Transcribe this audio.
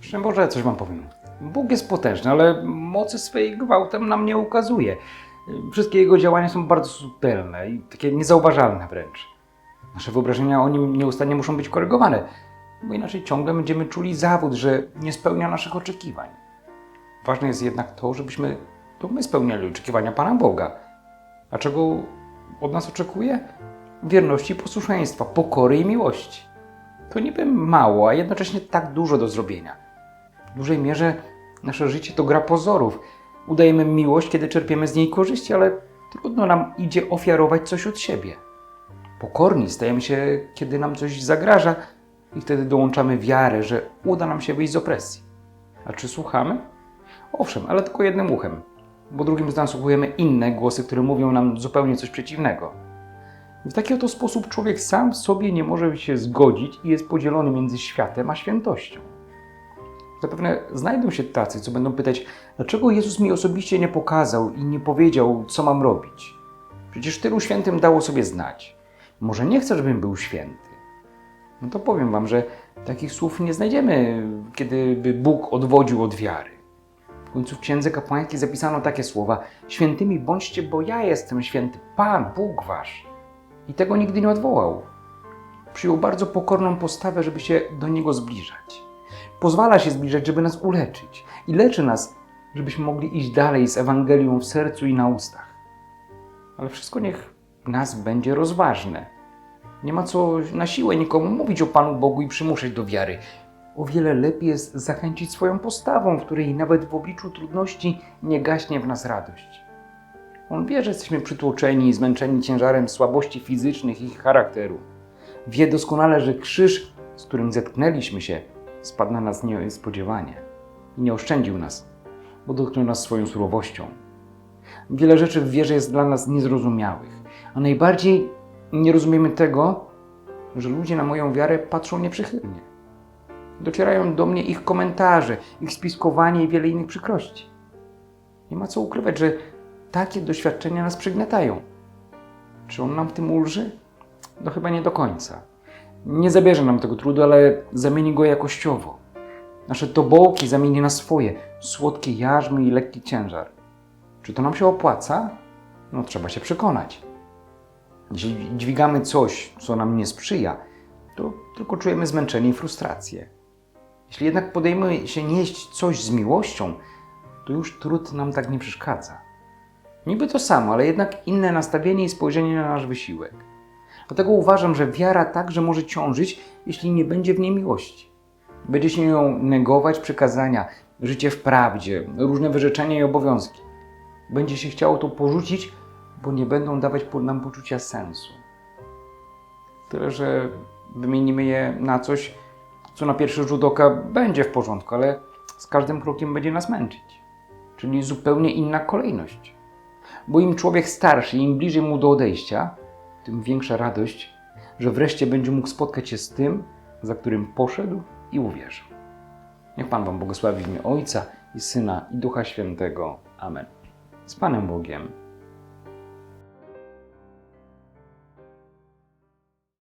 Szczęść Boże, coś wam powiem. Bóg jest potężny, ale mocy swojej gwałtem nam nie ukazuje. Wszystkie jego działania są bardzo subtelne i takie niezauważalne wręcz. Nasze wyobrażenia o nim nieustannie muszą być korygowane, bo inaczej ciągle będziemy czuli zawód, że nie spełnia naszych oczekiwań. Ważne jest jednak to, żebyśmy to my spełniali oczekiwania Pana Boga. A czego od nas oczekuje? Wierności posłuszeństwa, pokory i miłości. To niby mało, a jednocześnie tak dużo do zrobienia. W dużej mierze nasze życie to gra pozorów. Udajemy miłość, kiedy czerpiemy z niej korzyści, ale trudno nam idzie ofiarować coś od siebie. Pokorni stajemy się, kiedy nam coś zagraża, i wtedy dołączamy wiarę, że uda nam się wyjść z opresji. A czy słuchamy? Owszem, ale tylko jednym uchem, bo drugim nasłuchujemy inne głosy, które mówią nam zupełnie coś przeciwnego. W taki oto sposób człowiek sam sobie nie może się zgodzić i jest podzielony między światem a świętością. Zapewne znajdą się tacy, co będą pytać, dlaczego Jezus mi osobiście nie pokazał i nie powiedział, co mam robić. Przecież tylu świętym dało sobie znać. Może nie chcę, żebym był święty. No to powiem wam, że takich słów nie znajdziemy, kiedy by Bóg odwodził od wiary. W końcu w Księdze Kapłańskiej zapisano takie słowa: Świętymi bądźcie, bo ja jestem święty, Pan, Bóg wasz. I tego nigdy nie odwołał. Przyjął bardzo pokorną postawę, żeby się do Niego zbliżać. Pozwala się zbliżać, żeby nas uleczyć. I leczy nas, żebyśmy mogli iść dalej z Ewangelią w sercu i na ustach. Ale wszystko niech nas będzie rozważne. Nie ma co na siłę nikomu mówić o Panu Bogu i przymuszać do wiary. O wiele lepiej jest zachęcić swoją postawą, w której nawet w obliczu trudności nie gaśnie w nas radość. On wie, że jesteśmy przytłoczeni i zmęczeni ciężarem słabości fizycznych i charakteru. Wie doskonale, że krzyż, z którym zetknęliśmy się, spadł na nas niespodziewanie i nie oszczędził nas, bo dotknął nas swoją surowością. Wiele rzeczy w wierze jest dla nas niezrozumiałych, a najbardziej nie rozumiemy tego, że ludzie na moją wiarę patrzą nieprzychylnie. Docierają do mnie ich komentarze, ich spiskowanie i wiele innych przykrości. Nie ma co ukrywać, że takie doświadczenia nas przygniatają. Czy on nam w tym ulży? No chyba nie do końca. Nie zabierze nam tego trudu, ale zamieni go jakościowo. Nasze tobołki zamieni na swoje, słodkie jarzmy i lekki ciężar. Czy to nam się opłaca? No trzeba się przekonać. Jeśli dźwigamy coś, co nam nie sprzyja, to tylko czujemy zmęczenie i frustrację. Jeśli jednak podejmujemy się nieść coś z miłością, to już trud nam tak nie przeszkadza. Niby to samo, ale jednak inne nastawienie i spojrzenie na nasz wysiłek. Dlatego uważam, że wiara także może ciążyć, jeśli nie będzie w niej miłości. Będzie się ją negować przykazania, życie w prawdzie, różne wyrzeczenia i obowiązki. Będzie się chciało to porzucić, bo nie będą dawać nam poczucia sensu. Tyle, że wymienimy je na coś, co na pierwszy rzut oka będzie w porządku, ale z każdym krokiem będzie nas męczyć. Czyli zupełnie inna kolejność. Bo im człowiek starszy, im bliżej mu do odejścia, tym większa radość, że wreszcie będzie mógł spotkać się z tym, za którym poszedł i uwierzył. Niech Pan Wam błogosławi w imię Ojca i Syna i Ducha Świętego. Amen. Z Panem Bogiem.